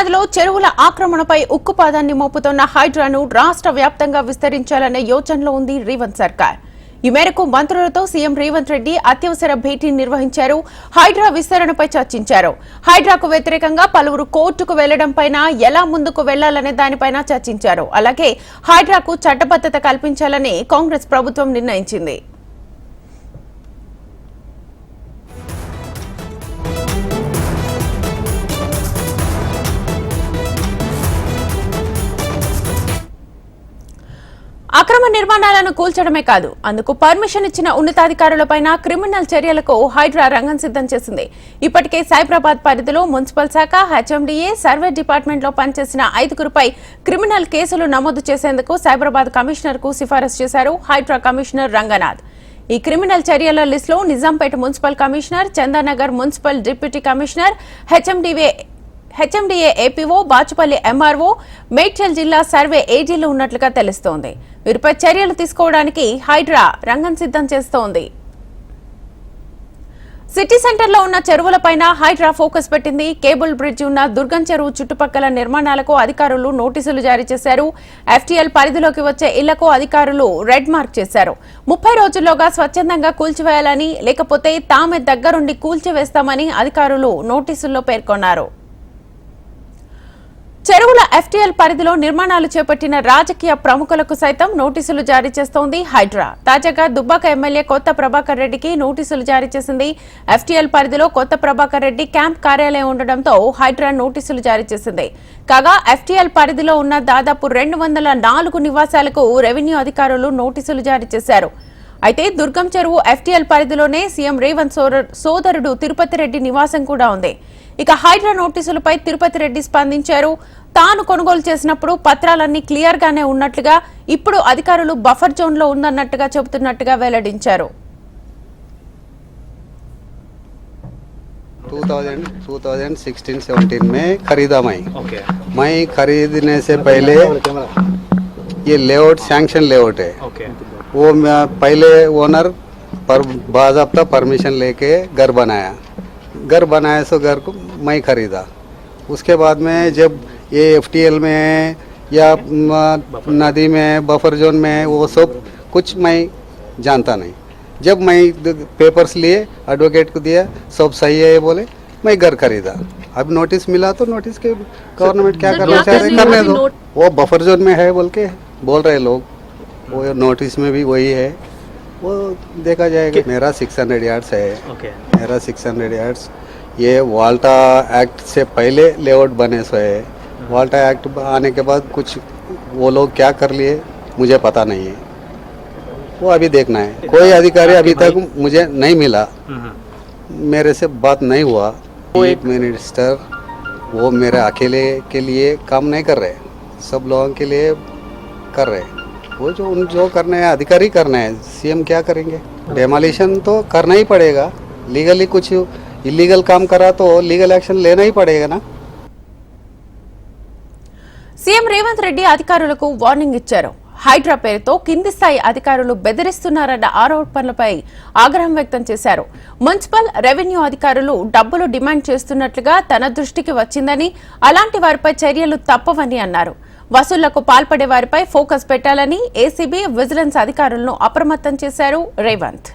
హైదరాబాద్లో చెరువుల ఆక్రమణపై ఉక్కుపాదాన్ని మోపుతున్న హైడ్రాను రాష్ట్ర వ్యాప్తంగా విస్తరించాలనే యోచనలో ఉంది రేవంత్ సర్కార్. ఈ మేరకు మంత్రులతో సీఎం రేవంత్ రెడ్డి అత్యవసర భేటీ నిర్వహించారు హైడ్రా విస్తరణపై చర్చించారు. హైడ్రాకు వ్యతిరేకంగా పలువురు కోర్టుకు వెళ్ళడంపైన ఎలా ముందుకు వెళ్ళాలనే దానిపైన చర్చించారు. అలాగే హైడ్రాకు చట్టబద్దత కల్పించాలని కాంగ్రెస్ ప్రభుత్వం నిర్ణయించింది. అక్రమ నిర్మాణాలను కూల్చడమే కాదు అందుకు పర్మిషన్ ఇచ్చిన ఉన్నతాధికారులపైన క్రిమినల్ చర్యలకు హైడ్రా రంగం సిద్ధం చేసింది. ఇప్పటికే సైబరాబాద్ పరిధిలో మున్సిపల్ శాఖ హెచ్ఎండిఏ సర్వే డిపార్ట్మెంట్లో పనిచేసిన ఐదుగురుపై క్రిమినల్ కేసులు నమోదు చేసేందుకు సైబరాబాద్ కమిషనర్కు సిఫారసు చేశారు హైడ్రా కమిషనర్ రంగనాథ్. ఈ క్రిమినల్ చర్యల లిస్టులో Nizampet municipal commissioner Chandanagar municipal deputy commissioner హెచ్ఎండివే HMDA APO Bachupally MRO Medchal జిల్లా సర్వే ఏజీలు ఉన్నట్లుగా తెలుస్తోంది. వీరిపై చర్యలు తీసుకోవడానికి హైడ్రా రంగం సిద్ధం చేస్తోంది. సిటీ సెంటర్లో ఉన్న చెరువులపైన హైడ్రా ఫోకస్ పెట్టింది. కేబుల్ బ్రిడ్జ్ ఉన్న దుర్గం చెరువు చుట్టుపక్కల నిర్మాణాలకు అధికారులు నోటీసులు జారీ చేశారు. ఎఫ్టీఎల్ పరిధిలోకి వచ్చే ఇళ్ళకు అధికారులు రెడ్ మార్క్ చేశారు. ముప్పై రోజుల్లోగా స్వచ్ఛందంగా కూల్చివేయాలని లేకపోతే తామే దగ్గరుండి కూల్చివేస్తామని అధికారులు నోటీసుల్లో పేర్కొన్నారు. చెరువుల ఎఫ్టీఎల్ పరిధిలో నిర్మాణాలు చేపట్టిన రాజకీయ ప్రముఖులకు సైతం నోటీసులు జారీ చేస్తోంది హైడ్రా. తాజాగా దుబ్బాక ఎమ్మెల్యే కొత్త ప్రభాకర్ రెడ్డికి నోటీసులు జారీ చేసింది. ఎఫ్టీఎల్ పరిధిలో కొత్త ప్రభాకర్ రెడ్డి క్యాంప్ కార్యాలయం ఉండడంతో హైడ్రా నోటీసులు జారీ చేసింది. కాగా ఎఫ్టీఎల్ పరిధిలో ఉన్న దాదాపు రెండు వందల నాలుగు నివాసాలకు రెవెన్యూ అధికారులు నోటీసులు జారీ చేశారు. అయితే దుర్గం చెరువు ఎఫ్టీఎల్ పరిధిలోనే సీఎం రేవంత్ సోదరుడు తిరుపతి రెడ్డి నివాసం కూడా ఉంది. ఇక హైడ్రా నోటీసులపై తిరుపతి రెడ్డి స్పందించారు. తాను కొనుగోలు చేసినప్పుడు పత్రాలన్నీ క్లియర్ గానే ఉన్నట్లుగా ఇప్పుడు అధికారులు బఫర్ జోన్ లో ఉందన్నట్టుగా చెబుతున్నట్టుగా వెల్లడించారు 2000 2016 17 में खरीदा मैं ओके मैं खरीदने से पहले ये लेआउट सैंक्शन लेआउट है ओके वो मैं पहले ओनर पर बाजाबता परमिशन लेके घर बनाया घर बनाया सो घर को मैं खरीदा उसके बाद में जब ये एफ़ में या नदी में बफर जोन में वो सब कुछ मैं जानता नहीं। जब मैं पेपर्स लिए एडवोकेट को दिया सब सही है ये बोले मैं घर खरीदा। अब नोटिस मिला तो नोटिस के गवर्नमेंट क्या करना चाह रहे करने दो। वो बफर जोन में है बोल के बोल रहे लोग। वो नोटिस में भी वही है। वो देखा जाएगा। मेरा सिक्स हंड्रेड यार्ड्स है। मेरा सिक्स हंड्रेड यार्ड्स ये वाल्टा एक्ट से पहले लेआउट बने सो है। वाल्टा एक्ट आने के बाद कुछ वो लोग क्या कर लिए मुझे पता नहीं है। वो अभी देखना है। कोई अधिकारी अभी तक मुझे नहीं मिला। मेरे से बात नहीं हुआ। वो एक मिनिस्टर वो मेरे अकेले के लिए काम नहीं कर रहे। सब लोगों के लिए कर रहे। वो जो उन जो करने हैं अधिकारी करना है सीएम क्या करेंगे? डेमोलिशन तो करना ही पड़ेगा। लीगली कुछ इलीगल काम करा तो लीगल एक्शन लेना ही पड़ेगा ना। సీఎం రేవంత్ రెడ్డి అధికారులకు వార్నింగ్ ఇచ్చారు. హైడ్రా పేరుతో కింది స్థాయి అధికారులు బెదిరిస్తున్నారన్న ఆరోపణలపై ఆగ్రహం వ్యక్తం చేశారు. మున్సిపల్ రెవెన్యూ అధికారులు డబ్బులు డిమాండ్ చేస్తున్నట్లుగా తన దృష్టికి వచ్చిందని అలాంటి వారిపై చర్యలు తప్పవని అన్నారు. వసూళ్ళకు పాల్పడే వారిపై ఫోకస్ పెట్టాలని ఏసీబీ విజిలెన్స్ అధికారులను అప్రమత్తం చేశారు రేవంత్.